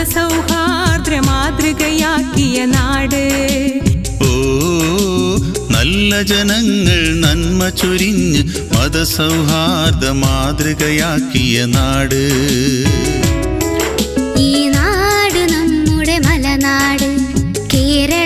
മത സൗഹാർദ്ര മാതൃകയാക്കിയ നാട് നല്ല ജനങ്ങൾ നന്മ ചൊരിഞ്ഞ് മതസൗഹാർദ്ദ മാതൃകയാക്കിയ നാട്. ഈ നാട് നമ്മുടെ മലനാട്. കേരള